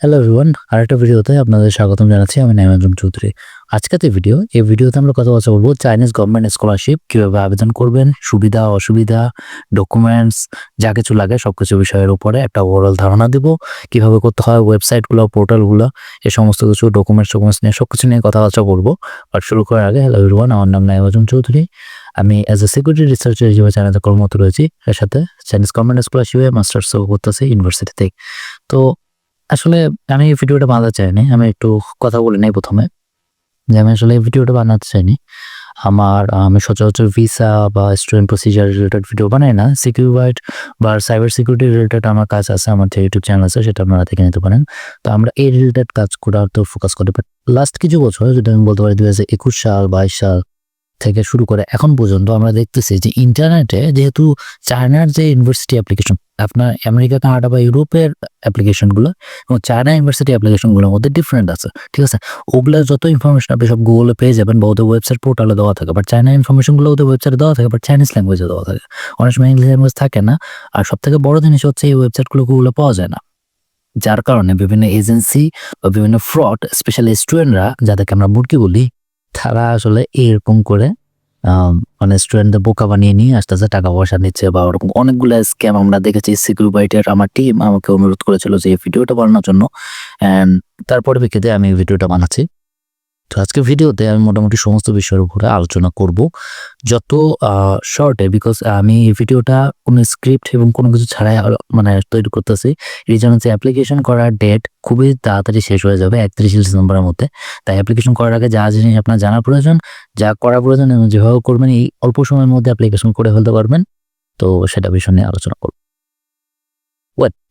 Hello everyone আরেকটা ভিডিওতে আপনাদের স্বাগতম জানাচ্ছি, আমি নাইমাজুম চৌধুরী। আজকেতে ভিডিও এই ভিডিওতে আমরা কথা বলব চাইনিজ গভর্নমেন্ট স্কলারশিপ কীভাবে আবেদন করবেন, সুবিধা, অসুবিধা ডকুমেন্টস যা কিছু লাগে সব কিছু বিষয়ের উপরে একটা ওভারঅল ধারণা দিব। কীভাবে করতে হয় ওয়েবসাইটগুলো পোর্টালগুলো এ সমস্ত কিছু ডকুমেন্টস ডকুমেন্টস নিয়ে সব কিছু নিয়ে কথাবার্তা বলব। আর শুরু করার আগে হ্যালো এভরিওয়ান আমার নাম নাইমাজুম চৌধুরী। আমি অ্যাজ এ সিকিউরিটি রিসার্চার হিসেবে চ্যানেলে কর্মরত রয়েছি, এর সাথে চাইনিজ গভর্নমেন্ট স্কলারশিপে মাস্টার্সও করতেছি ইউনিভার্সিটি থেকে তো আসলে আমি এই ভিডিওটা বানাতে চাইনি, আমি একটু কথা বলে নেই প্রথমে যে আমি আসলে এই ভিডিওটা বানাতে চাইনি। আমার, আমি সচরাচর ভিসা বা স্টুডেন্ট প্রসিজার রিলেটেড ভিডিও বানাই না সিকিউরিটি বা সাইবার সিকিউরিটি রিলেটেড আমার কাজ আছে, আমার যে ইউটিউব চ্যানেল আছে, সেটা আপনারা দেখে নিতে পারেন। তো আমরা এই রিলেটেড কাজ করার তো ফোকাস করি বাট লাস্ট কিছু বছর, যদি আমি বলতে পারি দু হাজার একুশ সাল, বাইশ সাল থেকে শুরু করে এখন পর্যন্ত আমরা দেখতেছি যে ইন্টারনেটে যেহেতু চায়নার যে ইউনিভার্সিটি অ্যাপ্লিকেশন আপনার আমেরিকা, কানাডা বা ইউরোপের অ্যাপ্লিকেশনগুলো এবং চায়না ইউনিভার্সিটি অ্যাপ্লিকেশনগুলোর মধ্যে ডিফারেন্ট আছে, ঠিক আছে? ওগুলো যত ইনফরমেশন আপনি সব গুগলে পেয়ে যাবেন বা ওদের ওয়েবসাইট পোর্টালে দেওয়া থাকে বাট চায়না ইনফরমেশনগুলো ওদের ওয়েবসাইটে দেওয়া থাকে বাট চাইনিজ ল্যাঙ্গুয়েজে দেওয়া থাকে। অনেক সময় ইংলিশ ল্যাঙ্গুয়েজ থাকে না, আর সব থেকে বড় জিনিস হচ্ছে এই ওয়েবসাইটগুলো গুগলে পাওয়া যায় না। যার কারণে বিভিন্ন এজেন্সি বা বিভিন্ন ফ্রড স্পেশালি স্টুডেন্টরা যাদেরকে আমরা মুরগি বলি, তারা আসলে এরকম করে মানে স্টুডেন্টদের বোকা বানিয়ে নিয়ে আস্তে আস্তে টাকা পয়সা নিচ্ছে বা ওরকম অনেকগুলো স্ক্যাম আমরা দেখেছি। সিকিউরিটির আমার টিম আমাকে অনুরোধ করেছিল যে এই ভিডিওটা বানানোর জন্য। অ্যান্ড তার পরিপ্রেক্ষিতে আমি ভিডিওটা বানাচ্ছি। তো আজকে ভিডিওতে আমি মোটামুটি সমস্ত বিষয়ের উপরে আলোচনা করব। যত শর্টে বিকজ আমি এই ভিডিওটা কোনো স্ক্রিপ্ট এবং কোনো কিছু ছাড়াই মানে তৈরি করতেছি। এই জন্য যে অ্যাপ্লিকেশন করার ডেট খুবই তাড়াতাড়ি শেষ হয়ে যাবে, একত্রিশে ডিসেম্বরের মধ্যে। তাই অ্যাপ্লিকেশন করার আগে যা জিনিস আপনার জানা প্রয়োজন, যা করা প্রয়োজন এবং যেভাবে করবেন, এই অল্প সময়ের মধ্যে অ্যাপ্লিকেশন করে ফেলতে পারবেন। তো সেটা বিষয় নিয়ে আলোচনা করব।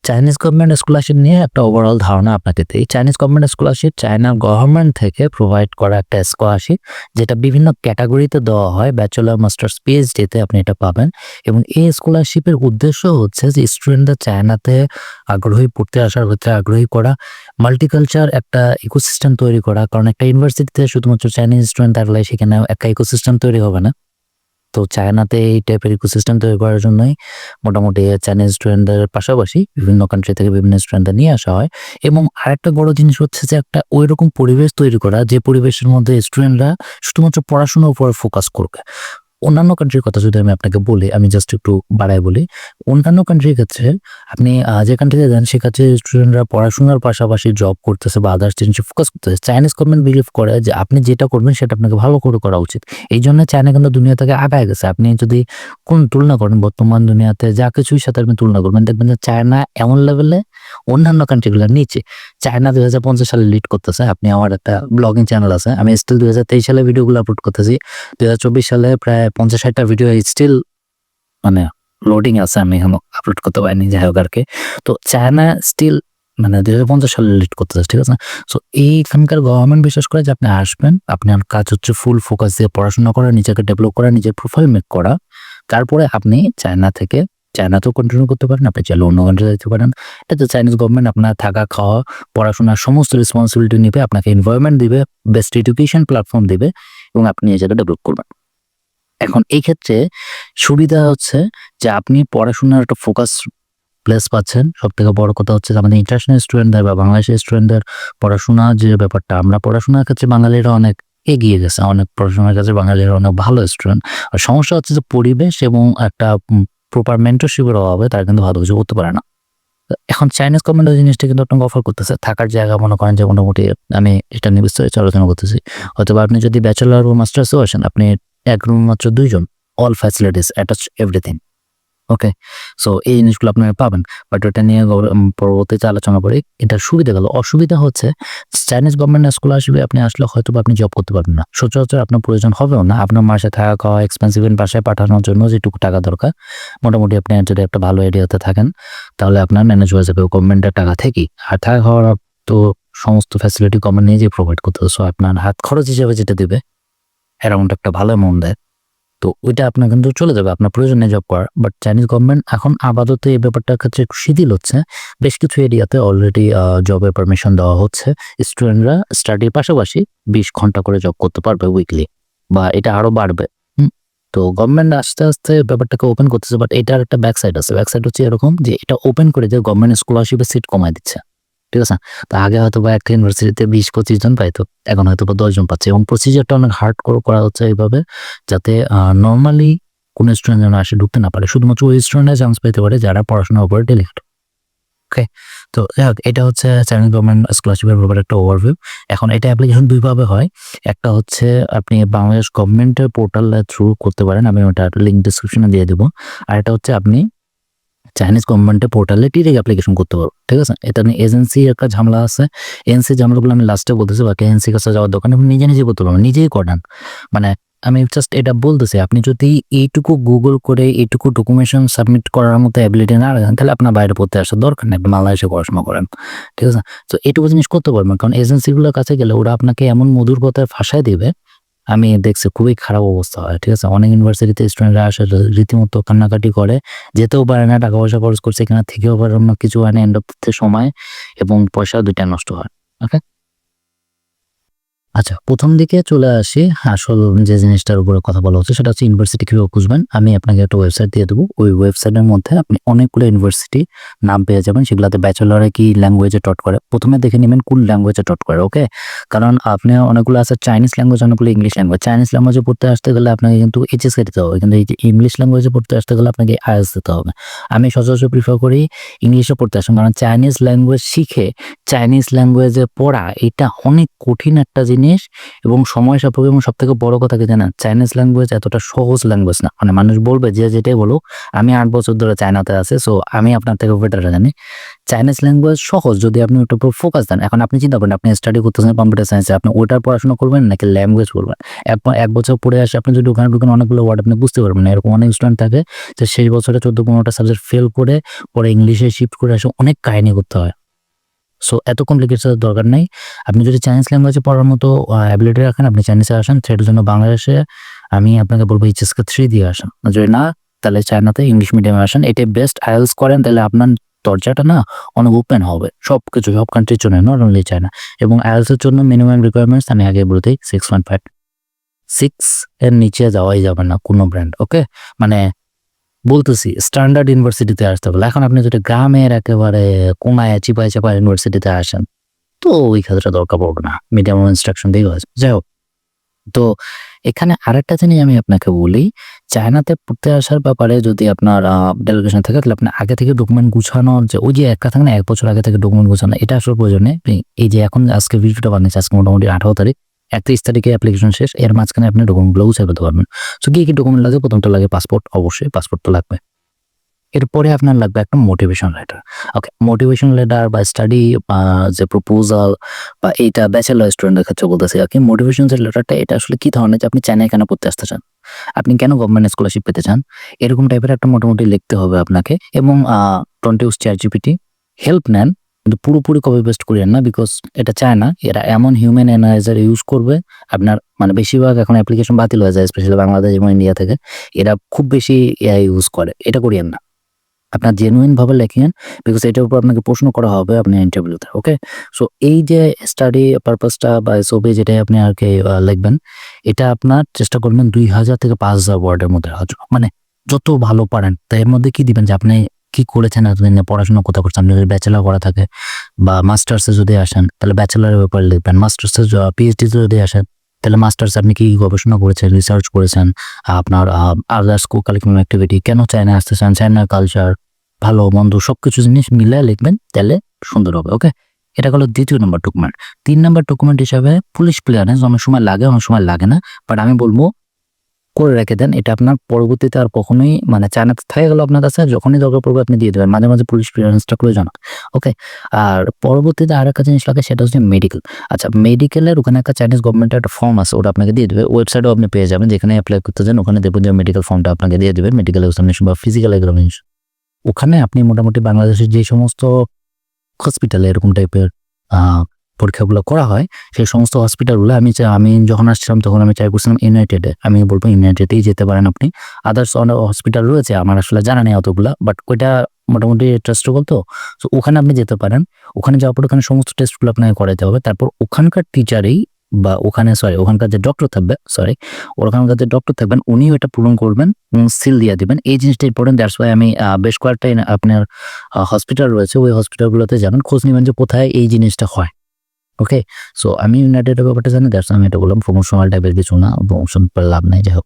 চাইনিজ গভর্নমেন্ট স্কলারশিপ নিয়ে একটা ওভারঅল ধারণা আপনাকে দিই। Chinese government scholarship China government থেকে প্রোভাইড করা একটা স্কলারশিপ যেটা বিভিন্ন ক্যাটাগরিতে দেওয়া হয়। ব্যাচেলর মাস্টার্স পিএইচডিতে আপনি এটা পাবেন। এবং এই স্কলারশিপের উদ্দেশ্য হচ্ছে যে স্টুডেন্টদের চায়নাতে আগ্রহী, পড়তে আসার ক্ষেত্রে আগ্রহী করা মাল্টিকালচার একটা ইকোসিস্টেম তৈরি করা। কারণ একটা ইউনিভার্সিটিতে শুধুমাত্র চাইনিজ স্টুডেন্ট থাকলে সেখানে একটা ইকোসিস্টেম তৈরি হবে না। তো চায়নাতে এই টাইপের ইকোসিস্টেম তৈরি করার জন্যই মোটামুটি চাইনিজ স্টুডেন্টদের পাশাপাশি বিভিন্ন কান্ট্রি থেকে বিভিন্ন স্টুডেন্টদের নিয়ে আসা হয়। এবং আরেকটা বড় জিনিস হচ্ছে যে একটা ওই রকম পরিবেশ তৈরি করা, যে পরিবেশের মধ্যে স্টুডেন্টরা শুধুমাত্র পড়াশোনার উপর ফোকাস করবে। অন্যান্য কান্ট্রির কথা যদি আমি আপনাকে বলি, আমি জাস্ট একটু বাড়াই বলি। অন্যান্য কান্ট্রির ক্ষেত্রে আপনি যে কান্ট্রিতে যান, সেক্ষেত্রে স্টুডেন্টরা পড়াশোনার পাশাপাশি জব করতেছে বা আদার্স জিনিসে ফোকাস করতেছে। চাইনিজ গভর্নমেন্ট বিলিভ করে যে আপনি যেটা করবেন, সেটা আপনাকে ভালো করে করা উচিত। এই জন্য চায়না কিন্তু দুনিয়া থেকে আগায় গেছে। আপনি যদি কোন তুলনা করেন, বর্তমান দুনিয়াতে যা কিছুই সাথে আপনি তুলনা করবেন, দেখবেন যে চায়না এমন লেভেলে অন্যান্য কান্ট্রিগুলোর নিচে। চায়না দুই হাজার পঞ্চাশ সালে লিড করতেছে। আপনি আমার একটা ব্লগিং চ্যানেল আছে। আমি স্টিল দুই হাজার তেইশ সালে ভিডিওগুলো আপলোড করতেছি। দুই হাজার চব্বিশ সালে প্রায় পঞ্চাশ ষাটটা ভিডিও স্টিল মানে লোডিং আছে, আমি এখনও আপলোড করতে পারিনি যাই হোক আর কি। তো চায়না স্টিল মানে দুই হাজার পঞ্চাশ সালে লিড করতেছে, ঠিক আছে? সো এইখানকার গভর্নমেন্ট বিশ্বাস করে যে আপনি আসবেন আপনার কাজ হচ্ছে ফুল ফোকাস দিয়ে পড়াশোনা করা, নিজেকে ডেভেলপ করা, নিজের প্রোফাইল মেক করা। তারপরে আপনি চায়না থেকে চায়নাতেও কন্টিনিউ করতে পারেন, আপনি চাইলে অন্য কান্ট্রি যেতে পারেন। এটা তো চাইনিজ গভর্নমেন্ট আপনার থাকা, খাওয়া, পড়াশোনার সমস্ত রেসপন্সিবিলিটি নেবে, আপনাকে এনভায়রনমেন্ট দিবে বেস্ট এডুকেশন প্ল্যাটফর্ম দিবে, এবং আপনি নিজেকে ডেভেলপ করবেন। এখন এই ক্ষেত্রে সুবিধা হচ্ছে যে আপনি পড়াশোনার একটা ফোকাস প্লেস পাচ্ছেন। সব থেকে বড় কথা হচ্ছে আমাদের ইন্টারন্যাশনাল স্টুডেন্টদের বা বাংলাদেশের স্টুডেন্টদের পড়াশোনা যে ব্যাপারটা, আমরা পড়াশোনার ক্ষেত্রে বাঙালিরা অনেক এগিয়ে গেছে। অনেক পড়াশোনার কাছে বাঙালিরা অনেক ভালো স্টুডেন্ট আর সমস্যা হচ্ছে যে পরিবেশ এবং একটা প্রপার মেন্টরশিপের অভাবে তারা কিন্তু ভালো কিছু করতে পারে না। এখন চাইনিজ ওই জিনিসটা কিন্তু আপনাকে অফার করতেছে। থাকার জায়গা মনে করেন যে মোটামুটি আমি এটা নিয়ে বিস্তারিত আলোচনা করতেছি। হয়তো বা আপনি যদি ব্যাচেলার বা মাস্টার্সও আসেন, আপনি এক রুম মাত্র দুইজন all facilities attach everything okay so এই জিনিসগুলো আপনারা পাবেন বাট ওটা নিয়ে পরবর্তীতে আলোচনা করি, এটার সুবিধা গেল। অসুবিধা হচ্ছে চাইনিজ গভর্নমেন্ট স্কুল আসবে আপনি আসলে হয়তো আপনি জব করতে পারবেন না। সচরাচর আপনার প্রয়োজন হবেও না। আপনার মাসে থাকা খাওয়া এক্সপেন্সিভ বাসায় পাঠানোর জন্য যেটুকু টাকা দরকার, মোটামুটি আপনি যদি একটা ভালো এরিয়াতে থাকেন, তাহলে আপনার ম্যানেজ হয়ে যাবে গভর্নমেন্টের টাকা থেকেই। আর থাকা খাওয়ার তো সমস্ত ফ্যাসিলিটি গভর্নমেন্ট নিজেই প্রোভাইড করতে সো আপনার হাত খরচ হিসেবে যেটা দিবে অ্যারাউন্ড একটা ভালো অ্যামাউন্ট দেয়। তো ওইটা আপনার কিন্তু চলে যাবে, আপনার প্রয়োজনে জব করার। বাট চাইনিজ গভর্নমেন্ট এখন আপাতত এই ব্যাপারটার ক্ষেত্রে একটু শিথিল হচ্ছে। বেশ কিছু এরিয়াতে অলরেডি জবের পারমিশন দেওয়া হচ্ছে। স্টুডেন্টরা স্টাডির পাশাপাশি বিশ ঘণ্টা করে জব করতে পারবে উইকলি বা এটা আরও বাড়বে। তো গভর্নমেন্ট আস্তে আস্তে ব্যাপারটাকে ওপেন করতেছে বাট এটার একটা ব্যাক সাইড আছে। ব্যাক সাইড হচ্ছে এরকম যে এটা ওপেন করে যে গভর্নমেন্ট স্কলারশিপের সিট কমায় দিচ্ছে। ঠিক আছে? তো আগে হয়তো বা একটা ইউনিভার্সিটিতে বিশ পঁচিশ জন পাইতো, এখন হয়তো বা দশজন পাচ্ছে এবং প্রসিজারটা অনেক হার্ড করা হচ্ছে এইভাবে যাতে নর্মালি কোনো স্টুডেন্ট যেন আসে ঢুকতে না পারে। শুধুমাত্র ওই স্টুডেন্টরা চান্স পেতে পারে যারা পড়াশোনার উপরে ডেলিগেট ওকে তো যাই হোক, এটা হচ্ছে চাইনিজ গভর্নমেন্ট স্কলারশিপের ব্যাপারে একটা ওভারভিউ এখন এটা অ্যাপ্লিকেশন দুইভাবে হয়। একটা হচ্ছে আপনি বাংলাদেশ গভর্নমেন্টের পোর্টালের থ্রু করতে পারেন, আমি ওটা লিঙ্ক ডিসক্রিপশনে দিয়ে দেবো। আর এটা হচ্ছে আপনি চাইনিজ গভর্নমেন্টের পোর্টালে ডিরেক্ট অ্যাপ্লিকেশন করতে পারব ঠিক আছে? এটা নিয়ে এজেন্সি একটা ঝামেলা আছে। এজেন্সি ঝামেলাগুলো আমি লাস্টে বলতেছি, বাকি এজেন্সির কাছে যাওয়ার দোকানে আপনি নিজে নিজে করতে পারবেন নিজেই করান। মানে আমি জাস্ট এটা বলতেছি, আপনি যদি এইটুকু গুগল করে এইটুকু ডকুমেন্টেশন সাবমিট করার মতো অ্যাবিলিটি না রাখেন, তাহলে আপনার বাইরে পড়তে আসার দরকার নেই বাংলাদেশে পড়াশোনা করেন, ঠিক আছে? তো এইটুকু জিনিস করতে পারবেন, কারণ এজেন্সিগুলোর কাছে গেলে ওরা আপনাকে এমন মধুর কথায় ফাঁসায় দিবে আমি দেখছি খুবই খারাপ অবস্থা হয়, ঠিক আছে? অনেক ইউনিভার্সিটিতে স্টুডেন্টরা আসে, রীতিমতো কান্নাকাটি করে, যেতেও পারে না টাকা পয়সা খরচ করছে এখানে থেকেও পারে অন্য কিছু হয় না এন্ড অফ সময় এবং পয়সা দুইটা নষ্ট হয় ওকে আচ্ছা প্রথম দিকে চলে আসি আসল যে জিনিসটার উপরে কথা বলা হচ্ছে সেটা হচ্ছে ইউনিভার্সিটি কীভাবে খুঁজবেন। আমি আপনাকে একটা ওয়েবসাইট দিয়ে দেবো। ওই ওয়েবসাইটের মধ্যে আপনি অনেকগুলো ইউনিভার্সিটি নাম পেয়ে যাবেন। সেগুলোতে ব্যাচেলরে কি ল্যাঙ্গুয়েজে টট করে। প্রথমে দেখে নেবেন কোন ল্যাঙ্গুয়েজে টট করে ওকে কারণ আপনি অনেকগুলো আছে চাইনিজ ল্যাঙ্গুয়েজ অনেকগুলো ইংলিশ ল্যাঙ্গুয়েজ চাইনিজ ল্যাঙ্গুয়েজে পড়তে আসতে গেলে আপনাকে কিন্তু এইচএসকে দিতে হবে। কিন্তু এই যে ইংলিশ ল্যাঙ্গুয়েজে পড়তে আসতে গেলে আপনাকে আইএস দিতে হবে। আমি সচরাচর প্রিফার করি ইংলিশে পড়তে আসুন কারণ চাইনিজ ল্যাঙ্গুয়েজ শিখে চাইনিজ ল্যাঙ্গুয়েজে পড়া এটা অনেক কঠিন একটা জিনিস। এবং সময় সাপেক্ষ এবং সব থেকে বড় কথা কি জানেন? চাইনিজ ল্যাঙ্গুয়েজ এতটা সহজ ল্যাঙ্গুয়েজ না। মানে মানুষ বলবে যে যেটাই বলুক, আমি আট বছর ধরে চায়নাতে আছে সো আমি আপনার থেকে বেটার জানি। চাইনিজ ল্যাঙ্গুয়েজ সহজ যদি আপনি ওটার উপর ফোকাস দেন। এখন আপনি চিন্তা করেন, আপনি স্টাডি করতেছেন কম্পিউটার সায়েন্সে আপনি ওটার পড়াশোনা করবেন নাকি ল্যাঙ্গুয়েজ করবেন এক এক বছর পড়ে আসে, আপনি যদি ওখানে ঢুকেন, অনেকগুলো ওয়ার্ড আপনি বুঝতে পারবেন না। এরকম অনেক স্টুডেন্ট থাকে যে, সেই বছরে চোদ্দ পনেরোটা সাবজেক্ট ফেল করে, পরে ইংলিশে শিফট করে আসে, অনেক কাহিনী করতে হয়। সো এত কমপ্লিকেটের দরকার নেই। আপনি যদি চাইনিজ ল্যাঙ্গুয়েজে পড়ার মতো অ্যাবিলিটি রাখেন, আপনি চাইনিজে আসেন সেটার জন্য বাংলাদেশে আমি আপনাকে বলব এইচএসকে থ্রি দিয়ে আসেন। যদি না, তাহলে চায়নাতে ইংলিশ মিডিয়ামে আসেন। এটাই বেস্ট আইএলস করেন, তাহলে আপনার দরজাটা না অনেক ওপেন হবে। সব কিছু সব কান্ট্রির জন্য নট অনলি চায়না এবং আইএলসের জন্য মিনিমাম রিকোয়ারমেন্টস আমি আগে বলতেই সিক্স পয়েন্ট ফাইভ সিক্স এর নিচে যাওয়াই যাবে না কোনো ব্র্যান্ড ওকে মানে বলতেছি স্ট্যান্ডার্ড ইউনিভার্সিটিতে আসতে হবে এখন আপনি যদি গ্রামের একেবারে কোনায় চিপায় চাপায় ইউনিভার্সিটিতে আসেন, তো ওই ক্ষেত্রে দরকার পড়বে না। মিডিয়াম ইনস্ট্রাকশন দিয়ে হয়েছে। যাই হোক, তো এখানে আরেকটা জিনিস আমি আপনাকে বলি, চায়নাতে পড়তে আসার ব্যাপারে যদি আপনার ডেলিগেশন থাকে, তাহলে আপনি আগে থেকে ডকুমেন্ট গুছানোর যে, ওই যে একটা থাকে না, এক বছর আগে থেকে ডকুমেন্ট গুছানো, এটা আসলে প্রয়োজন এই যে এখন আজকে ভিডিওটা বানিয়েছে, আজকে মোটামুটি আঠারো তারিখ। একত্রিশ তারিখে অ্যাপ্লিকেশন শেষ, এর মাঝখানে আপনি ডকুমেন্টগুলো গুছিয়ে পেতে পারবেন। সো কি কি ডকুমেন্ট লাগে প্রথমটা লাগে পাসপোর্ট অবশ্যই পাসপোর্ট তো লাগবে। এরপরে আপনার লাগবে একটা motivation letter okay motivation letter বা স্টাডি বা যে প্রপোজাল বা এইটা ব্যাচেলার স্টুডেন্টের ক্ষেত্রে বলতেছি আর কি। মোটিভেশন যে লেটারটা এটা আসলে কি ধরনের? যে আপনি চায়নায় কেন পড়তে আসতে চান? আপনি কেন গভর্নমেন্ট স্কলারশিপ পেতে চান? এরকম টাইপের একটা মোটামুটি লিখতে হবে আপনাকে। এবং twenty use chat GPT help নেন। কিন্তু পুরোপুরি কপি পেস্ট করিয়েন না বিকজ এটা চায় না। এরা এমন হিউম্যান অ্যানালাইজার ইউজ করবে, আপনার মানে বেশিরভাগ এখন অ্যাপ্লিকেশন বাতিল হয়ে যায় স্পেশালি বাংলাদেশ এবং ইন্ডিয়া থেকে। এরা খুব বেশি এআই ইউজ করে, এটা করিয়েন না। আপনার জেনুইন ভাবে লেখেন বিকজ এটার উপর আপনাকে প্রশ্ন করা হবে আপনি ইন্টারভিউতে ওকে সো এই যে স্টাডি পারপাসটা বা এসওপি যেটাই আপনি আর কি লিখবেন, এটা আপনার চেষ্টা করবেন দুই হাজার থেকে পাঁচ হাজার ওয়ার্ডের মধ্যে। মানে যত ভালো পারেন তাই এর মধ্যে কি দিবেন যে আপনি কি করেছেন? এতদিন পড়াশোনা কোথাও করছেন? আপনি যদি ব্যাচেলার করা থাকে বা মাস্টার্সে যদি আসেন, তাহলে ব্যাচেলারের ব্যাপারে লিখবেন। মাস্টার্সে পিএইচডি যদি আসেন, তাহলে মাস্টার্স আপনি কি গবেষণা করেছেন রিসার্চ করেছেন? আপনার আদার্স কো কারিকুলাম অ্যাক্টিভিটি কেন চায়না আসতে চান চায়নার কালচার ভালো, মন্দ, সবকিছু জিনিস মিলিয়ে লিখবেন, তাহলে সুন্দর হবে ওকে এটা হলো দ্বিতীয় নম্বর ডকুমেন্ট তিন নম্বর ডকুমেন্ট হিসাবে পুলিশ প্লেয়ারেন্স অনেক সময় লাগে, অনেক সময় লাগে না বাট আমি বলব করে রেখে দেন, এটা আপনার পরবর্তীতে আর কখনোই মানে চায়না থেকে গেল আপনার কাছে, যখনই দরকার পড়বে আপনি দিয়ে দেবেন। মাঝে মাঝে পুলিশ ক্লিয়ারেন্সটা করে জানান, ওকে? আর পরবর্তীতে আর একটা জিনিস লাগে, সেটা হচ্ছে মেডিকেল আচ্ছা মেডিকেলের ওখানে একটা চাইনিজ গভর্নমেন্টের একটা ফর্ম আছে, ওটা আপনাকে দিয়ে দেবে। ওয়েবসাইটও আপনি পেয়ে যাবেন, যেখানে অ্যাপ্লাই করতে চান, ওখানে দেখবেন যে মেডিকেল ফর্মটা আপনাকে দিয়ে দেবে মেডিকেল এক্সামিনেশন বা ফিজিক্যাল এক্সামিনেশন ওখানে আপনি মোটামুটি বাংলাদেশের যে সমস্ত হসপিটালে এরকম টাইপের পরীক্ষাগুলো করা হয়, সেই সমস্ত হসপিটালগুলো আমি আমি যখন আসছিলাম তখন আমি চাই করছিলাম ইউনাইটেডে আমি বলব ইউনাইটেডেই যেতে পারেন আপনি। আদার্স অনেক হসপিটাল রয়েছে, আমার আসলে জানা নেই অতগুলো বাট ওইটা মোটামুটি ট্রাস্টেবল তো। সো ওখানে আপনি যেতে পারেন। ওখানে যাওয়ার পর ওখানে সমস্ত টেস্টগুলো আপনাকে করাতে হবে। তারপর ওখানকার টিচারেই বা ওখানে সরি ওখানকার যে ডক্টর থাকবে সরি ওখানকার যে ডক্টর থাকবেন, উনিও এটা পূরণ করবেন এবং সিল দিয়ে দিবেন। এই জিনিসটা ইম্পর্টেন্ট দ্যাটস ওয়াই আমি বেশ কয়েকটা in- আপনার হসপিটাল রয়েছে। ওই হসপিটালগুলোতে যাবেন খোঁজ নেবেন যে কোথায় এই জিনিসটা হয়। ওকে সো আমি ইউনাইটেডের ব্যাপারটা জানি দ্যাটস আমি এটা বললাম প্রমোশনাল টাইপের কিছু না প্রমোশন লাভ নাই, যাই হোক।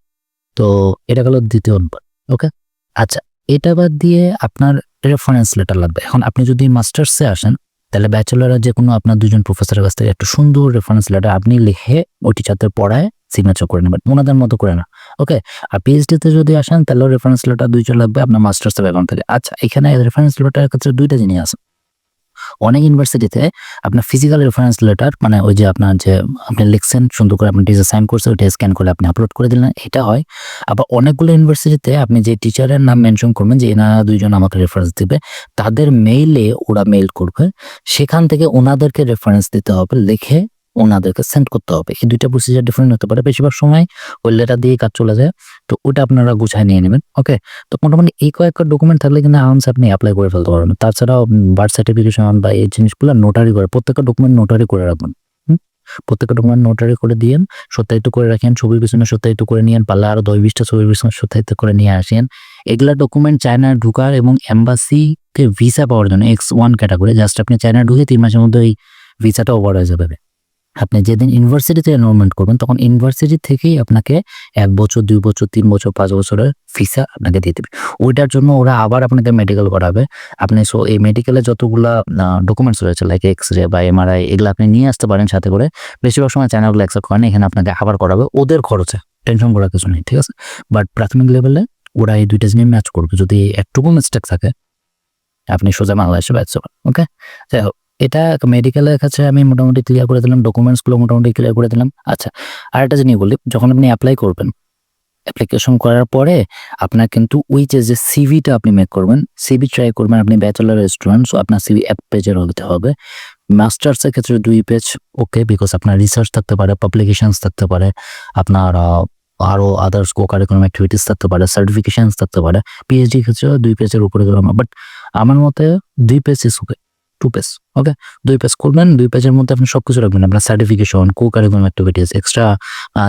তো, এটা গেল দ্বিতীয় নম্বর ওকে আচ্ছা এটা বাদ দিয়ে আপনার রেফারেন্স লেটার লাগবে। এখন আপনি যদি মাস্টার্সে আসেন, তাহলে ব্যাচেলারের যে কোনো আপনার দুজন প্রফেসরের কাছ থেকে একটা সুন্দর রেফারেন্স লেটার আপনি লিখে ওই টিচারদের পড়ায় সিগনেচার করে নেবেন, ওনাদের মতো করে না ওকে আর পিএইচডিতে যদি আসেন তাহলে রেফারেন্স লেটার দুইটা লাগবে আপনার মাস্টার্সের ব্যাকগ্রাউন্ড থেকে। আচ্ছা এখানে রেফারেন্স লেটারের ক্ষেত্রে দুইটা জিনিস আছে। অনেক ইউনিভার্সিটিতে আপনার ফিজিক্যাল রেফারেন্স লেটার মানে ওই যে আপনার যে আপনি লিখছেন, সুন্দর করে আপনি টিচার সাইন করছে ওইটা স্ক্যান করে আপনি আপলোড করে দিলেন, এটা হয়। আবার অনেকগুলো ইউনিভার্সিটিতে আপনি যে টিচারের নাম মেনশন করবেন, যে এনারা দুইজন আমাকে রেফারেন্স দিবে, তাদের মেইলে ওরা মেইল করবে, সেখান থেকে ওনাদেরকে রেফারেন্স দিতে হবে, লিখে ওনাদেরকে সেন্ড করতে হবে। এই দুইটা প্রসিজার ডিফারেন্ট হতে পারে। বেশিরভাগ সময় ওই লেটার দিয়ে কাজ চলে যায়। তো ওটা আপনারা গুছায় নিয়ে নেবেন ওকে তো মোটামুটি এই কয়েকটা ডকুমেন্ট থাকলে কিন্তু আরামসে আপনি অ্যাপ্লাই করে ফেলতে পারবেন। তাছাড়াও বার্থ সার্টিফিকেশন বা এই জিনিসগুলো নোটারি করে, প্রত্যেকটা ডকুমেন্ট নোটারি করে রাখবেন? প্রত্যেকটা ডকুমেন্ট নোটারি করে দিয়েন, সত্যায়িত করে রাখেন, ছবির পিছনে সত্যায়িত করে নিয়েন, পারলে আরও দশ বিশটা ছবির পিছনে সত্যায়িত করে নিয়ে আসেন। এগুলা ডকুমেন্ট চায়না ঢুকার এবং এম্বাসিকে ভিসা পাওয়ার জন্য এক্স ওয়ান ক্যাটাগরি জাস্ট আপনি চায়না ঢুকে তিন মাসের মধ্যে এই ভিসাটা ওভার হয়ে যাবে। আপনি যেদিন ইউনিভার্সিটিতে এনরোলমেন্ট করবেন, তখন ইউনিভার্সিটি থেকেই আপনাকে এক বছর, দুই বছর, তিন বছর, পাঁচ বছরের ভিসা আপনাকে দিয়ে দেবে। ওইটার জন্য ওরা আবার আপনাকে মেডিকেল করাবে। আপনি সো এই মেডিকেলে যতগুলা ডকুমেন্টস রয়েছে লাইক এক্স রে বা এমআরআই এগুলো আপনি নিয়ে আসতে পারেন সাথে করে। বেশিরভাগ সময় চায়নাগুলো অ্যাকসেপ্ট করেন, এখানে আপনাকে আবার করাবে। ওদের খরচে টেনশন করার কিছু নেই, ঠিক আছে? বাট প্রাথমিক লেভেলে ওরা এই দুইটা জিনিস ম্যাচ করবে। যদি একটুকু মিস্টেক থাকে, আপনি সোজা বাংলাদেশে ব্যস্ত ওকে যাই হোক এটা মেডিকেলের কাছে আমি মোটামুটি ক্লিয়ার করে দিলাম ডকুমেন্টসগুলো মোটামুটি ক্লিয়ার করে দিলাম। আচ্ছা আর একটা জিনিস বলি যখন আপনি অ্যাপ্লাই করবেন অ্যাপ্লিকেশন করার পরে আপনার কিন্তু ওই যে যে সিভিটা আপনি মেক করবেন সিভি ট্রাই করবেন আপনি ব্যাচেলার স্টুডেন্ট সো আপনার সিভি এক পেজের হতে হবে। মাস্টার্সের ক্ষেত্রে দুই পেজ ওকে বিকজ আপনার রিসার্চ থাকতে পারে পাবলিকেশনস থাকতে পারে আপনার আহ, আরও আদার্স কো কারিকুলাম অ্যাক্টিভিটিস থাকতে পারে সার্টিফিকেশনস থাকতে পারে। পিএইচডি ক্ষেত্রে দুই পেজের উপরে বাট আমার মতে দুই page is okay two page okay দুই পেজ করবেন দুই পেজের মধ্যে আপনি সবকিছু রাখবেন। আপনার certification co curricular activities extra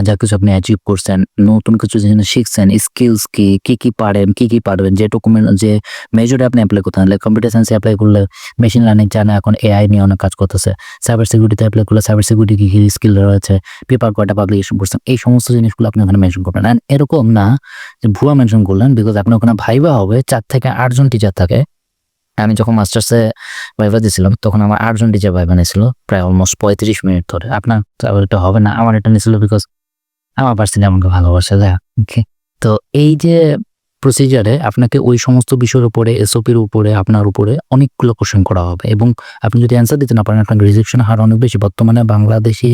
যা কিছু আপনি অ্যাচিভ করছেন, নতুন কিছু জিনিস শিখছেন স্কিলস কি কি কি পারেন, কি কি পারবেন, যে ডকুমেন্ট যে মেজরে আপনি অ্যাপ্লাই করতে লাইক কম্পিউটার সায়েন্সে অ্যাপ্লাই করলে মেশিন লার্নিং জানা, এখন এআই নিয়ে অনেক কাজ করতেছে সাইবার সিকিউরিটিতে অ্যাপ্লাই করলে সাইবার সিকিউরিটি কি কি স্কিল রয়েছে পেপার কয়টা পাবলিকেশন করছেন, এই সমস্ত জিনিসগুলো আপনি ওখানে মেনশন করবেন। And এরকম না যে ভুয়া মেনশন করলেন বিকজ আপনার ওখানে ভাইবা হবে, চার থেকে আটজন টিচার থাকে আমি যখন মাস্টার্সে ভাইবা দিয়েছিলাম তখন আমার আটজন টিচার ভাইবা নিয়েছিল প্রায় অলমোস্ট পঁয়ত্রিশ মিনিট ধরে। আপনার এটা হবে না, আমার এটা নিয়েছিল বিকজ আমার পার্সেন্ট আমাকে ভালোবাসে দেয় ওকে তো এই যে প্রসিজারে আপনাকে ওই সমস্ত বিষয়ের উপরে এসওপির উপরে, আপনার উপরে অনেকগুলো কোশ্চেন করা হবে এবং আপনি যদি অ্যান্সার দিতে না পারেন, আপনার রিজেকশন হার অনেক বেশি। বর্তমানে বাংলাদেশি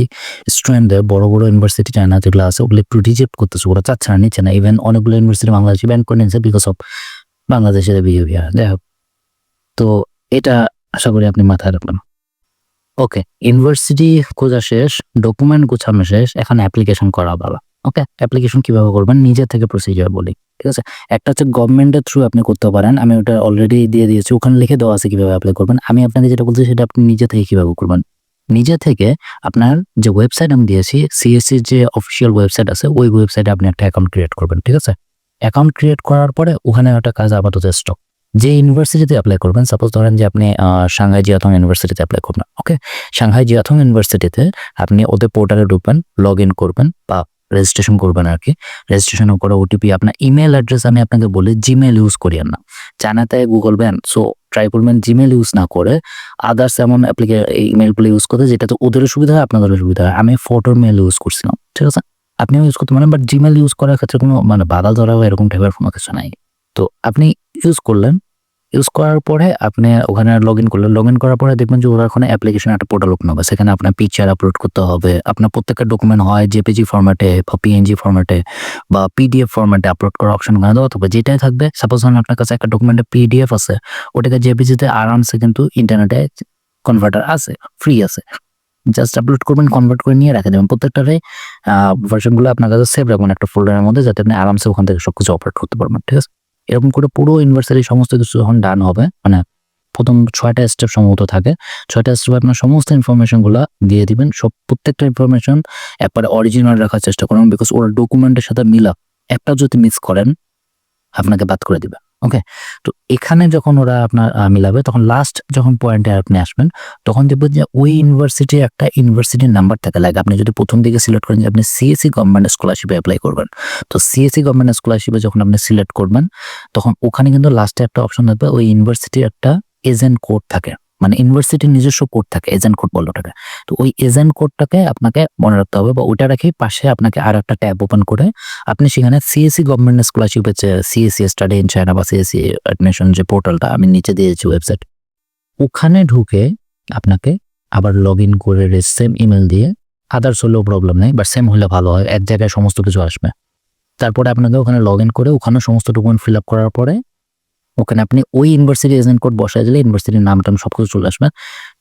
স্টুডেন্টদের বড় বড় ইউনিভার্সিটি চায়না যেগুলো আছে ওগুলো একটু রিজেক্ট করতেছে, ওরা চাচ্ছে না, নিচ্ছে না। ইভেন অনেকগুলো ইউনিভার্সিটি বাংলাদেশি ব্যান করে নিয়েছে বিকজ অফ বাংলাদেশের বিহেভিয়ার যাই হোক। তো এটা আশা করি আপনি মাথায় রাখবেন। ওকে, ইউনিভার্সিটি খোঁজা শেষ, ডকুমেন্ট গোছানো শেষ, এখন অ্যাপ্লিকেশন করা ভালো। ওকে, অ্যাপ্লিকেশন কীভাবে করবেন? নিজে থেকে প্রসিজার বলি, ঠিক আছে? একটা হচ্ছে গভর্নমেন্টের থ্রু আপনি করতে পারেন, আমি ওটা অলরেডি দিয়ে দিয়েছি, ওখানে লিখে দেওয়া আছে কীভাবে অ্যাপ্লাই করবেন। আমি আপনাকে যেটা বলছি, সেটা আপনি নিজে থেকে কীভাবে করবেন। নিজে থেকে আপনার যে ওয়েবসাইট আমি দিয়েছি সিএসসির যে অফিসিয়াল ওয়েবসাইট আছে, ওই ওয়েবসাইটে আপনি একটা অ্যাকাউন্ট ক্রিয়েট করবেন, ঠিক আছে? অ্যাকাউন্ট ক্রিয়েট করার পরে ওখানে একটা কাজ আপাতত স্টক যে ইউনিভার্সিটিতে অ্যাপ্লাই করবেন সাপোজ ধরেন যে আপনি সাংহাই জিয়াথং ইউনিভার্সিটিতে অ্যাপ্লাই করবেন ওকে সাংহাই জিয়াথং ইউনিভার্সিটিতে আপনি ওদের পোর্টালে ঢুকবেন লগ ইন করবেন বা রেজিস্ট্রেশন করবেন আর কি। রেজিস্ট্রেশন করে ওটিপি আপনার ইমেল অ্যাড্রেস আমি আপনাকে বলি জিমেল ইউজ করিয়েন না। চায়নাতে গুগল ব্যান সো ট্রাই করবেন জিমেল ইউজ না করে আদার্স এমন অ্যাপ্লিকে ইমেলগুলো ইউজ করতে যেটা তো ওদেরও সুবিধা হয়, আপনাদেরও সুবিধা হয়। আমি ফটোর মেল ইউজ করছিলাম, ঠিক আছে? আপনিও ইউজ করতে পারেন বাট জিমেল ইউজ করার ক্ষেত্রে কোনো মানে বাধা ধরা এরকম টাইপের কোনো কিছু নাই। তো আপনি ইউজ করলেন ইউজ করার পরে আপনি ওখানে লগ ইন করলেন লগ ইন করার পরে দেখবেন যে ওরা ওখানে অ্যাপ্লিকেশন একটা পোর্টাল ওপেন হবে। সেখানে আপনার পিকচার আপলোড করতে হবে। আপনার প্রত্যেকটা ডকুমেন্ট হয় জেপিজি ফরম্যাটে বা পিএনজি ফরম্যাটে বা পিডিএফ ফরম্যাটে আপলোড করার অপশন ওখানে দেওয়া থাকবে। যেটাই থাকবে সাপোজ ধরুন আপনার কাছে একটা ডকুমেন্টে পিডিএফ আছে, ওটাকে জেপিজিতে আরামসে কিন্তু ইন্টারনেটে কনভার্টার আছে ফ্রি আছে। জাস্ট আপলোড করবেন কনভার্ট করে নিয়ে রেখে দেবেন। প্রত্যেকটারে ভার্সনগুলো আপনার কাছে সেভ রাখবেন একটা ফোল্ডারের মধ্যে, যাতে আপনি আরামসে ওখান থেকে সবকিছু অপারেট করতে পারবেন, ঠিক আছে? এরকম করে পুরো ইউনিভার্সারি সমস্ত কিছু যখন ডান হবে। মানে প্রথম ছয়টা স্টেপ সম্ভবত থাকে। ছয়টা স্টেপ আপনার সমস্ত ইনফরমেশনগুলো দিয়ে দিবেন। সব প্রত্যেকটা ইনফরমেশন একবারে অরিজিনাল রাখার চেষ্টা করুন। বিকজ ওরা ডকুমেন্টের সাথে মিলা একটা যদি মিস করেন, আপনাকে বাদ করে দিবে। ওকে তো এখানে যখন ওরা আপনার মিলাবে, তখন লাস্ট যখন পয়েন্টে আপনি আসবেন, তখন দেখবেন যে ওই ইউনিভার্সিটি একটা ইউনিভার্সিটির নাম্বার থাকা। লাগে আপনি যদি প্রথম দিকে সিলেক্ট করেন যে আপনি সিএসসি গভর্নমেন্ট স্কলারশিপে অ্যাপ্লাই করবেন। তো সিএসসি গভর্নমেন্ট স্কলারশিপে যখন আপনি সিলেক্ট করবেন, তখন ওখানে কিন্তু লাস্টে একটা অপশন থাকবে, ওই ইউনিভার্সিটির একটা এজেন্ট কোড থাকে। মানে ইউনিভার্সিটির নিজস্ব কোড থাকে এজেন্ট কোড বলো ওটাকে। তো ওই এজেন্ট কোডটাকে আপনাকে মনে রাখতে হবে বা ওইটা রেখে পাশে আপনাকে আর একটা ট্যাব ওপেন করে আপনি সেখানে সিএসসি গভর্নমেন্ট স্কলারশিপের যে সিএসসি স্টাডি ইন চায়না বা সিএসসি অ্যাডমিশন যে পোর্টালটা আমি নিচে দিয়েছি ওয়েবসাইট ওখানে ঢুকে আপনাকে আবার লগ ইন করে সেম ইমেল দিয়ে আদার্স হলেও প্রবলেম নেই বাট সেম হলে ভালো হয়, এক জায়গায় সমস্ত কিছু আসবে। তারপরে আপনাকে ওখানে লগ ইন করে ওখানে সমস্ত ডকুমেন্ট ফিল আপ করার পরে ওখানে আপনি ওই ইউনিভার্সিটি এজেন্ট কোড বসায় দিলে ইউনিভার্সিটির নাম টাম সব কিছু চলে আসবে।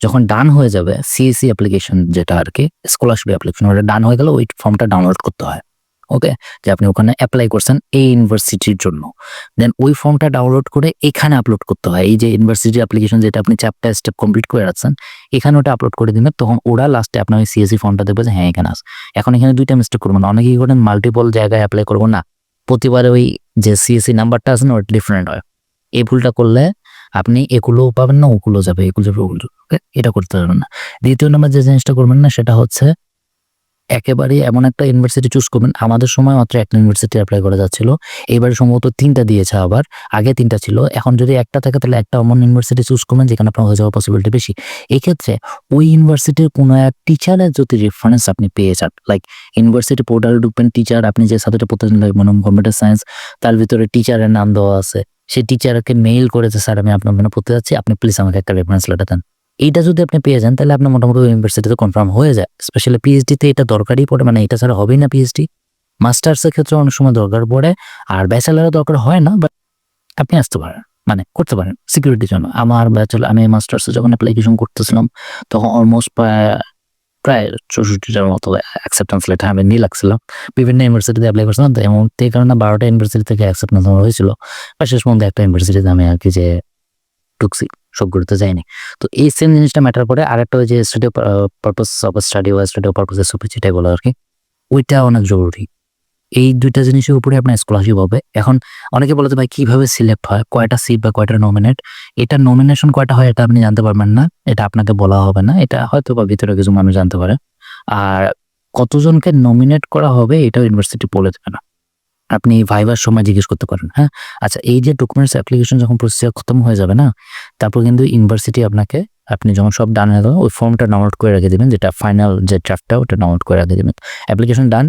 যখন ডান হয়ে যাবে সিএসসি অ্যাপ্লিকেশন যেটা আর কি স্কলারশিপ অ্যাপ্লিকেশন ওটা ডান হয়ে গেলে ওই ফর্মটা ডাউনলোড করতে হয়। ওকে যে আপনি ওখানে অ্যাপ্লাই করছেন এই ইউনিভার্সিটির জন্য। দেন ওই ফর্মটা ডাউনলোড করে এখানে আপলোড করতে হয়। এই যে ইউনিভার্সিটি অ্যাপ্লিকেশন যেটা আপনি চ্যাপ্টার স্টেপ কমপ্লিট করে রাখছেন, এখানে ওটা আপলোড করে দিবেন, তখন ওরা লাস্টে আপনার ওই সিএসসি ফর্মটা দেখবে যে হ্যাঁ এখানে আস এখন এখানে দুইটা মিস্টেক করবেন। অনেকেই করেন মাল্টিপল জায়গায় অ্যাপ্লাই করব না। প্রতিবারে ওই যে সিএসসি নাম্বারটা আছে না, ওটা ডিফারেন্ট হয়। এই ভুলটা করলে আপনি এগুলোও পাবেন না, ওগুলো যাবে, এগুলো যাবে, ওগুলো okay? এটা করতে পারবেন না। দ্বিতীয় নম্বর যে জিনিসটা করবেন না, সেটা হচ্ছে একেবারে এমন একটা ইউনিভার্সিটি চুজ করবেন। আমাদের সময় মাত্র একটা ইউনিভার্সিটি অ্যাপ্লাই করা যাচ্ছিল। এবারে সম্ভবত তিনটা দিয়েছে আবার। আগে তিনটা ছিল। এখন যদি একটা থাকে, তাহলে একটা এমন ইউনিভার্সিটি চুজ করবেন, যেখানে আপনার হয়ে যাওয়ার পসিবিলিটি বেশি। এক্ষেত্রে ওই ইউনিভার্সিটির কোনো এক টিচারের যদি রেফারেন্স আপনি পেয়ে যান লাইক ইউনিভার্সিটি পোর্টালে ঢুকবেন টিচার আপনি যে সাবজেক্টে পড়তেছেন লাইক মনে কম্পিউটার সায়েন্স তার ভিতরে টিচারের নাম দেওয়া আছে। সেই টিচারকে মেইল করেছে, স্যার, আমি আপনার মনে পড়তে যাচ্ছি। আপনি প্লিজ আমাকে একটা রেফারেন্স লেটার দেন। এইটা যদি আপনি পেয়ে যান, তাহলে আপনার মোটামুটি ইউনিভার্সিটিতে কনফার্ম হয়ে যায়। স্পেশালি পিএইচডিতে এটা দরকারই পড়ে মানে এটা ছাড়া হবেই না পিএইচডি মাস্টার্সের ক্ষেত্রে অনেক সময় দরকার পড়ে, আর ব্যাচেলারও দরকার হয় না বাট আপনি আসতে পারেন মানে করতে পারেন সিকিউরিটির জন্য। আমার ব্যাচেলার আমি মাস্টার্সে যখন অ্যাপ্লিকেশন করতেছিলাম, তখন অলমোস্ট প্রায় চৌষট্টিটার মতো অ্যাকসেপ্টেন্স লেটার আমি নিয়ে লাগছিলাম। বিভিন্ন ইউনিভার্সিটিতে অ্যাপ্লাই করছিলাম, তো এমন এই কারণে বারোটা ইউনিভার্সিটি থেকে অ্যাকসেপ্টেন্স আমার হয়েছিল। বা শেষ পর্যন্ত একটা ইউনিভার্সিটিতে আমি আর কি যে ঢুকছি, সব সবগুলোতে যাইনি। তো এই সেম জিনিসটা ম্যাটার করে আরেকটা যে স্টুডিও পারপাস অফ স্টাডি বা স্টাডি পারপাস সুপি যেটা বলো আর কি, ওইটা অনেক জরুরি। এই দুইটা জিনিসের উপরে আপনার স্কলারশিপ হবে। এখন অনেকে বলে যে, ভাই, কীভাবে সিলেক্ট হয়? কয়টা সিট বা কয়টা নমিনেট এটা নমিনেশন কয়টা হয়, এটা আপনি জানতে পারবেন না। এটা আপনাকে বলা হবে না। এটা হয়তো বা ভিতরে কিছু মানুষ জানতে পারে। আর কতজনকে নমিনেট করা হবে এটাও ইউনিভার্সিটি বলে দেবে না। আপনি ভাইবার সময় জিজ্ঞেস করতে পারেন হ্যাঁ? আচ্ছা এই যে ডকুমেন্টস অ্যাপ্লিকেশন যখন প্রসেসিয়ার খতম হয়ে যাবে না, তারপর কিন্তু ইউনিভার্সিটি আপনাকে আপনি যখন সব ডান হয়ে যাবে ওই ফর্মটা ডাউনলোড করে রেখে দেবেন, যেটা ফাইনাল যে ড্রাফটটা ওটা ডাউনলোড করে রেখে দেবেন। অ্যাপ্লিকেশন ডান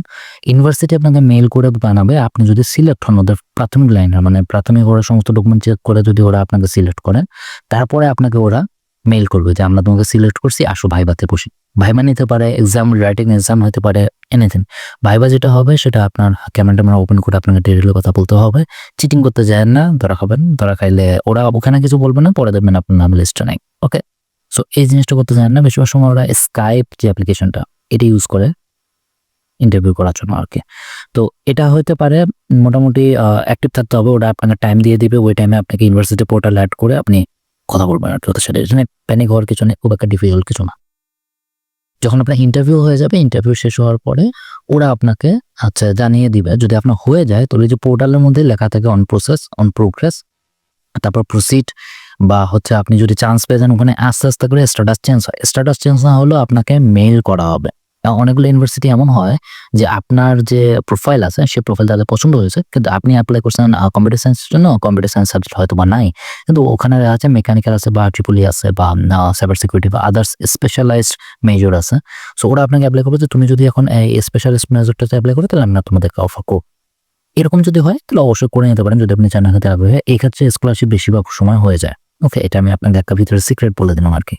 ইউনিভার্সিটি আপনাকে মেল করে বানাবে। আপনি যদি সিলেক্ট হন, ওদের প্রাথমিক লাইনে মানে প্রাথমিক ওরা সমস্ত ডকুমেন্ট চেক করে যদি ওরা আপনাকে সিলেক্ট করেন, তারপরে আপনাকে ওরা মেল করবে যে, আমরা তোমাকে সিলেক্ট করছি, আসো ভাইবাতে বসি। ভাইবা নিতে পারে এক্সাম রাইটিং এক্সাম হতে পারে এনিথিং ভাইবা যেটা হবে, সেটা আপনার ক্যামেরা ট্যামেরা ওপেন করে আপনাকে ডিটেলে কথা বলতে হবে। চিটিং করতে যায় না, ধরা খাবেন, ধরা খাইলে ওরা ওখানে কিছু বলবে না, পরে দেখবেন আপনার নাম লিস্টে নাই। ওকে সো এই জিনিসটা করতে যায় না, বেশিরভাগ সময় ওরা স্কাইপ যে অ্যাপ্লিকেশনটা এটা ইউজ করে ইন্টারভিউ করার জন্য আর কি তো এটা হতে পারে মোটামুটি অ্যাক্টিভ থাকতে হবে, ওরা আপনাকে টাইম দিয়ে দিবে, ওই টাইমে আপনাকে ইউনিভার্সিটি পোর্টাল অ্যাড করে আপনি কথা বলবেন আর কি ওদের সাথে। এখানে প্যানিক হওয়ার কিছু নেই, খুব একটা ডিফিকাল্ট কিছু না। যখন আপনার ইন্টারভিউ হয়ে যাবে ইন্টারভিউ শেষ হওয়ার পরে ওরা আপনাকে আচ্ছা জানিয়ে দিবে। যদি আপনার হয়ে যায়, তাহলে যে পোর্টালের মধ্যে লেখা থাকে অন প্রসেস অন প্রোগ্রেস তারপর প্রসিড বা হচ্ছে আপনি যদি চান্স পেয়ে যান, ওখানে আস্তে আস্তে করে স্ট্যাটাস চেঞ্জ হয়। স্ট্যাটাস চেঞ্জ না হলেও আপনাকে মেইল করা হবে। অনেকগুলো ইউনিভার্সিটি এমন হয় যে আপনার যে প্রোফাইল আছে সেই প্রোফাইল তাদের পছন্দ হয়েছে, কিন্তু আপনি অ্যাপ্লাই করছেন কম্পিউটার সায়েন্সের জন্য কম্পিউটার সায়েন্স সাবজেক্ট হয়তো বা নাই। কিন্তু ওখানে আছে মেকানিক্যাল আছে বা ট্রিপলি আছে বা সাইবার সিকিউরিটি বা আদার্স স্পেশালাইজড মেজর আছে। সো ওরা আপনাকে অ্যাপ্লাই করবে যে তুমি যদি এখন, এই স্পেশালিস্ট মেজরটাতে অ্যাপ্লাই করো, তাহলে আমরা তোমাদেরকে অফার করব। এরকম যদি হয়, তাহলে অবশ্যই করে নিতে পারেন। যদি আপনি চান এখানে আগ্রহী এই ক্ষেত্রে স্কলারশিপ বেশিরভাগ সময় হয়ে যায়। ওকে এটা আমি আপনাকে একটা ভিতরে সিক্রেট বলে দিলাম আর কি।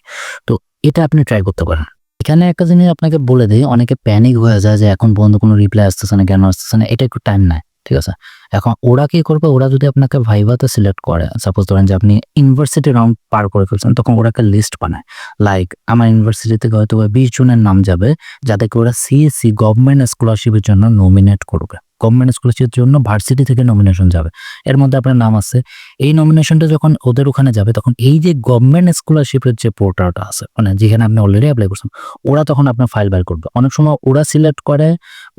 তো এটা আপনি ট্রাই করতে পারেন। এখানে একটা জিনিস আপনাকে বলে দিই, অনেকে প্যানিক হয়ে যায় যে এখন পর্যন্ত কোনো রিপ্লাই আসতেছে না, কেন আসতেছে না, এটা একটু টাইম নেয়, ঠিক আছে? এখন ওরা কি করবে, ওরা যদি আপনাকে ভাইভাতে সিলেক্ট করে সাপোজ ধরেন যে আপনি ইউনিভার্সিটি রাউন্ড পার করে ফেলছেন, তখন ওরা একটা লিস্ট বানায়। লাইক আমার ইউনিভার্সিটি থেকে হয়তো বিশ জনের নাম যাবে, যাদেরকে ওরা সিএসসি গভর্নমেন্ট স্কলারশিপের জন্য নমিনেট করবে। গভর্নমেন্ট স্কলারশিপের জন্য ভার্সিটি থেকে নমিনেশন যাবে। এর মধ্যে আপনার নাম আছে। এই নমিনেশনটা যখন ওদের ওখানে যাবে, তখন এই যে গভর্নমেন্ট স্কলারশিপের যে পোর্টালটা আছে মানে যেখানে আপনি অলরেডি অ্যাপ্লাই করছেন, ওরা তখন আপনার ফাইল বের করবে। অনেক সময় ওরা সিলেক্ট করে,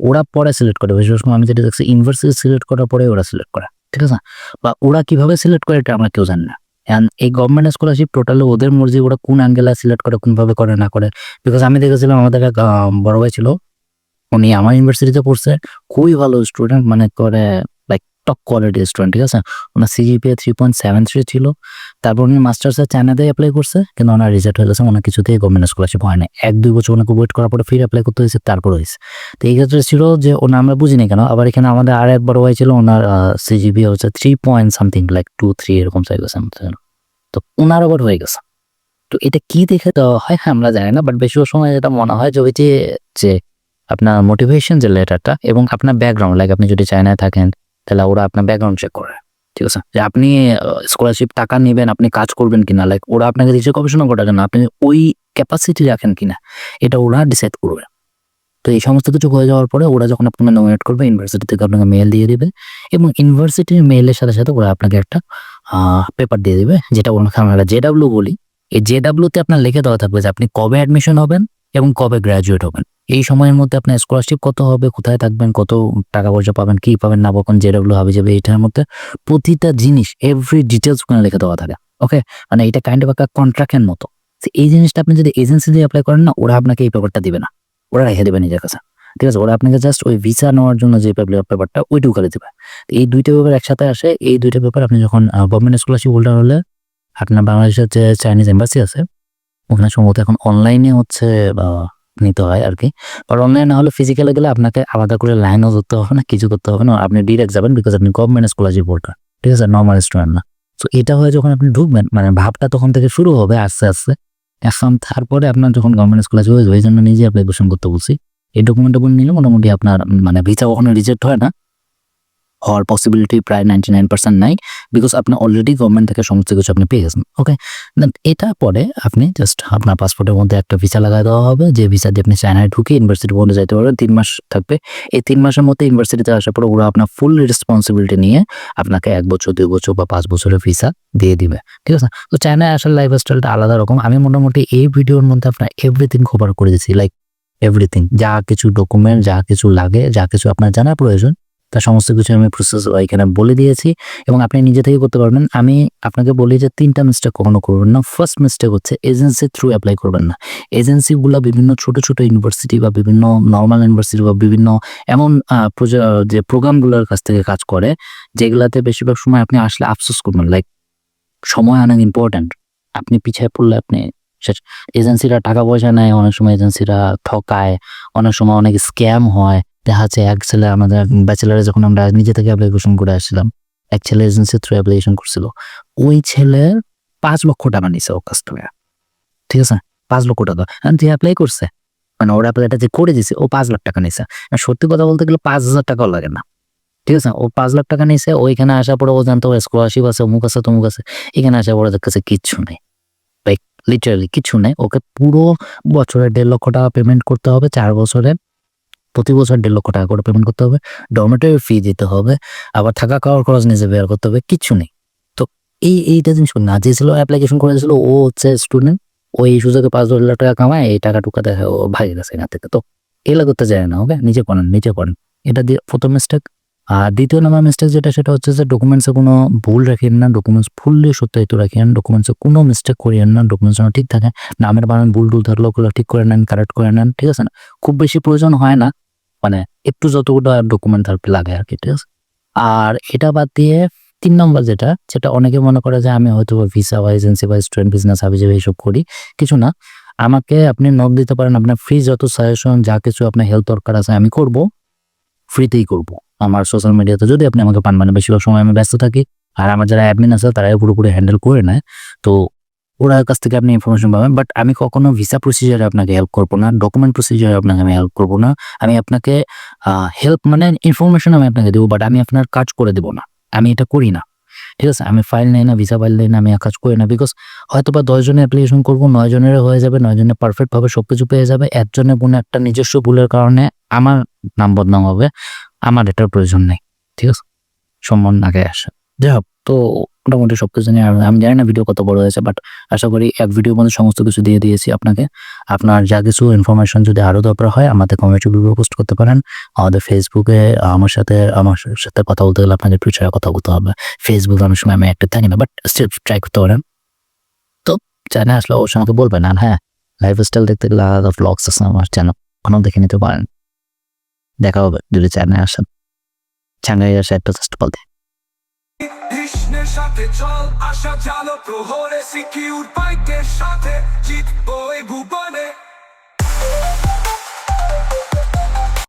ওরা পরে সিলেক্ট করে। সময় আমি যেটা দেখছি ইউনিভার্সিটি সিলেক্ট করার পরে ওরা সিলেক্ট করে, ঠিক আছে? বা ওরা কীভাবে সিলেক্ট করে এটা আমরা কেউ জানি না। And এই গভর্নমেন্ট স্কলারশিপ টোটালি ওদের মর্জি, ওরা কোন অ্যাঙ্গেলে সিলেক্ট করে, কোনভাবে করে, না করে। বিকজ আমি দেখেছিলাম, আমাদের বড় ভাই ছিল উনি আমার ইউনিভার্সিটিতে পড়ছে, খুবই ভালো স্টুডেন্ট মানে করে লাইক টপ কোয়ালিটি স্টুডেন্ট ঠিক আছে? ওনার CGPA three point seven three ছিল। তারপর উনি মাস্টার্সের চায়নাতে অ্যাপ্লাই করছে, কিন্তু ওনার রেজাল্ট হয়ে গেছে, ওনার কিছুতেই গভর্নমেন্ট স্কলারশিপ হয় না এক, দুই বছর ওনাকে ওয়েট করার পরে ফির অ্যাপ্লাই করতে হয়েছে, তারপর হয়েছে। তো এই ক্ষেত্রে ছিল যে ওনার আমরা বুঝিনি কেন, আবার এখানে আমাদের আর এক বড় ভাই ছিল, ওনার সিজিপি হচ্ছে three point something like two three এরকম তো ওনার আবার হয়ে গেছে। তো এটা কি দেখে তো হয় হ্যাঁ আমরা জানি না বাট বেশিরভাগ সময় যেটা মনে হয় যে, ওই যে আপনার মোটিভেশন যে লেটারটা এবং আপনার ব্যাকগ্রাউন্ড লাইক আপনি যদি চায়নায় থাকেন, তাহলে ওরা আপনার ব্যাকগ্রাউন্ড চেক করে, ঠিক আছে? যে আপনি স্কলারশিপ টাকা নেবেন, আপনি কাজ করবেন কিনা লাইক ওরা আপনাকে দিচ্ছে গবেষণা করার জন্য আপনি ওই ক্যাপাসিটি রাখেন কিনা, এটা ওরা ডিসাইড করবে। তো এই সমস্ত কিছু হয়ে যাওয়ার পরে ওরা যখন আপনাকে নমিনেট করবে ইউনিভার্সিটি থেকে আপনাকে মেল দিয়ে দেবে এবং ইউনিভার্সিটির মেলের সাথে সাথে ওরা আপনাকে একটা পেপার দিয়ে দেবে, যেটা আমরা জে ডাব্লিউ বলি। এই জে ডাব্লিউতে আপনার লিখে দেওয়া থাকবে যে আপনি কবে অ্যাডমিশন হবেন এবং কবে গ্র্যাজুয়েট হবেন। এই সময়ের মধ্যে আপনার স্কলারশিপ কত হবে? কোথায় থাকবেন? কত টাকা পয়সা পাবেন? কি পাবেন? না পাবেন? জে ডাব্লিউ হবে যাবে এটার মধ্যে প্রতিটা জিনিস এভরি ডিটেলস ওখানে লিখে দেওয়া থাকে ওকে মানে এটা কাইন্ড অফ একটা কন্ট্রাক্টের মতো। এই জিনিসটা আপনি যদি এজেন্সি দিয়ে অ্যাপ্লাই করেন না ওরা আপনাকে এই পেপারটা দিবে না। ওরা রেখে দেবে নিজের কাছে ঠিক আছে? ওরা আপনাকে জাস্ট ওই ভিসা নেওয়ার জন্য যে পেপারটা ওইটুকু করে দেবে। এই দুইটা পেপার একসাথে আসে এই দুইটা পেপার আপনি যখন গভর্নমেন্ট স্কলারশিপ হোল্ডার হলে আপনার বাংলাদেশের যে চাইনিজ এম্বাসি আছে ওখানে সম্ভবত এখন অনলাইনে হচ্ছে আহ, নিতে হয় আর কি। আর অনলাইনে হলে ফিজিক্যালে গেলে আপনাকে আলাদা করে লাইনও ধরতে হবে না, কিছু করতে হবে না। আপনি ডিরেক্ট যাবেন বিকজ আপনি গভর্নমেন্ট স্কলারশিপ বোর্ডার ঠিক আছে? নর্মাল স্টুডেন্ট না। তো এটা হয়ে যখন আপনি ঢুকবেন মানে ভাবটা তখন থেকে শুরু হবে আস্তে আস্তে। এখন তারপরে আপনার যখন গভর্নমেন্ট স্কলারশিপ হয়ে ওই জন্য নিজে অ্যাপ্লিকেশন করতে বলছি। এই ডকুমেন্টটা নিলে মোটামুটি আপনার মানে ভিসা কখনো রিজেক্ট হয় না। হওয়ার পসিবিলিটি প্রায় নাইনটি নাইন পার্সেন্ট নাই বিকজ আপনি অলরেডি গভর্নমেন্ট থেকে সমস্ত কিছু আপনি পেয়ে গেছেন ওকে দেন এটা পরে আপনি জাস্ট আপনার পাসপোর্টের মধ্যে একটা ভিসা লাগাই দেওয়া হবে, যে ভিসা দিয়ে আপনি চায়নায় ঢুকে ইউনিভার্সিটি বন্ধে যাইতে পারবেন, তিন মাস থাকবে। এই তিন মাসের মধ্যে ইউনিভার্সিটিতে আসার পরে ওরা আপনার ফুল রেসপন্সিবিলিটি নিয়ে আপনাকে এক বছর, দুই বছর বা পাঁচ বছরের ভিসা দিয়ে দিবে, ঠিক আছে? তো চায়নায় আসার লাইফ স্টাইলটা আলাদা রকম। আমি মোটামুটি এই ভিডিওর মধ্যে আপনার এভরিথিং কভার করে দিচ্ছি লাইক এভরিথিং যা কিছু ডকুমেন্ট যা কিছু লাগে, যা কিছু আপনার জানার প্রয়োজন তা সমস্ত কিছু আমি প্রসেস এখানে বলে দিয়েছি এবং আপনি নিজে থেকে করতে পারবেন। আমি আপনাকে বলি যে তিনটা মিস্টেক কখনো করবেন না। ফার্স্ট মিস্টেক হচ্ছে এজেন্সি থ্রু অ্যাপ্লাই করবেন না। এজেন্সিগুলো বিভিন্ন ছোট ছোট ইউনিভার্সিটি বা বিভিন্ন নর্মাল ইউনিভার্সিটি বা বিভিন্ন এমন যে প্রোগ্রামগুলোর কাছ থেকে কাজ করে, যেগুলাতে বেশিরভাগ সময় আপনি আসলে আফসোস করবেন লাইক সময় অনেক ইম্পর্ট্যান্ট আপনি পিছিয়ে পড়লে আপনি এজেন্সিরা টাকা পয়সা নেয়, অনেক সময় এজেন্সিরা ঠকায়, অনেক সময় অনেক স্ক্যাম হয়। দেখা যাচ্ছে এক ছেলে আমাদের ব্যাচেলারে যখন আমরা নিজে থেকে অ্যাপ্লিকেশন করে আসছিলাম, এক ছেলে এজেন্সির থ্রু অ্যাপ্লিকেশন করছিল। ওই ছেলের পাঁচ লক্ষ টাকা নিছে ওর কাছ ঠিক আছে? পাঁচ লক্ষ টাকা। যে অ্যাপ্লাই করছে? মানে ওর অ্যাপ্লাইটা যে করে দিছে, ও পাঁচ লাখ টাকা নিছে। সত্যি কথা বলতে গেলে পাঁচ হাজার টাকাও লাগে না। ঠিক আছে? ও পাঁচ লাখ টাকা নিছে, ওইখানে আসার পরে ও জানতো স্কলারশিপ আছে, অমুক আছে, তমুক আছে। এখানে আসার পরে ওদের কাছে কিচ্ছু নেই। লাইক লিটারালি কিছু নেই। ওকে পুরো বছরে দেড় লক্ষ টাকা পেমেন্ট করতে হবে, চার বছরে প্রতি বছর দেড় লক্ষ টাকা করে পেমেন্ট করতে হবে। ডরমেটরি ফি দিতে হবে। আবার থাকা খাওয়ার খরচ নিজে বের করতে হবে। কিচ্ছু নেই। তো এই, এইটা জিনিস না, যে ছিল অ্যাপ্লিকেশন করেছিল, ও হচ্ছে স্টুডেন্ট ওই সুযোগে পাঁচ, দশ লাখ টাকা কামায়, এই টাকা টুকা দেখে ও ভাগে গেছে এখান থেকে। তো এগুলো করতে যায় না ওকে নিজে করেন নিজে করেন এটা দিয়ে প্রথম মিস্টেক আর দ্বিতীয় নাম্বার মিস্টেক যেটা, সেটা হচ্ছে যে ডকুমেন্টসে কোনো ভুল রাখেন না ডকুমেন্টস ফুললি সত্যায়িত রাখেন ডকুমেন্টসে কোনো মিস্টেক করিয়েন না ডকুমেন্টস যেন ঠিক থাকে। নামের বানান, ভুল টুল থাকলে ওগুলো ঠিক করে নেন কারেক্ট করে নেন, ঠিক আছে না? খুব বেশি প্রয়োজন হয় না। মানে একটু যতগুলো ডকুমেন্ট কি লাগে আর কি, ঠিক আছে? আর এটা বাদ দিয়ে তিন নম্বর যেটা যেটা অনেকে মনে করে যে আমি হয়তো ভিসা বা এজেন্সি বা স্টুডেন্ট বিজনেস হাবি যাবে এইসব করি, কিছু না। আমাকে আপনি নোট দিতে পারেন, আপনার ফ্রি যত সাজেশন যা কিছু আপনার হেল্প দরকার আছে আমি করব ফ্রিতেই করব। আমার সোশ্যাল মিডিয়াতে যদি আপনি আমাকে পান মানে বেশিরভাগ সময় আমি ব্যস্ত থাকি, আর আমার যারা অ্যাডমিন আছে, তারাই পুরোপুরি হ্যান্ডেল করে নেয়। তো ওনার কাছ থেকে আপনি ইনফরমেশন পাবেন বাট আমি কখনো ভিসা প্রসিজারে আপনাকে হেল্প করব না ডকুমেন্ট প্রসিজারে আপনাকে আমি হেল্প করব না। আমি আপনাকে হেল্প মানে ইনফরমেশন আমি আপনাকে দেবো বাট আমি আপনার কাজ করে দেবো না। আমি এটা করি না। ঠিক আছে? আমি ফাইল নেই না ভিসা ফাইল নেই না, আমি কাজ করি না বিকজ হয়তো বা দশ জনের অ্যাপ্লিকেশন করব, নয় জনের হয়ে যাবে, নয় জনের পারফেক্ট ভাবে সবকিছু পেয়ে যাবে। একজনের কোনো একটা নিজস্ব ভুলের কারণে আমার নাম বদনাম হবে, আমার এটার প্রয়োজন নেই। ঠিক আছে? সম্মান আগে আসে। যাই হোক। তো মোটামুটি সব কিছু নিয়ে আমি জানি না ভিডিও কত বড় হয়েছে বাট আশা করি এক ভিডিওর মধ্যে সমস্ত কিছু দিয়ে দিয়েছি আপনাকে। আপনার যা কিছু ইনফরমেশন যদি আরও দরকার হয়, আমাদের কমিউনিটি গ্রুপে পোস্ট করতে পারেন। আমাদের ফেসবুকে আমার সাথে আমার সাথে কথা বলতে গেলে আপনাদের টুইটারে কথা বলতে হবে। ফেসবুকে অনেক সময় আমি অ্যাক্টিভ থাকি না বাট স্টিল ট্রাই করতে পারেন। তো চ্যানেল আসলে অবশ্যই আমাকে বলবেন। আর হ্যাঁ লাইফ স্টাইল দেখতে গেলে আলাদা ব্লগস আছে আমার চ্যানেল ওখানেও দেখে নিতে পারেন। দেখা হবে যদি চ্যানেলে আসেন। চ্যানেলে আসে একটা জাস্ট বল সাথে চল আশা জালো প্রহরে সিকিউর বাইকের সাথে জিতবো এই ভুবনে।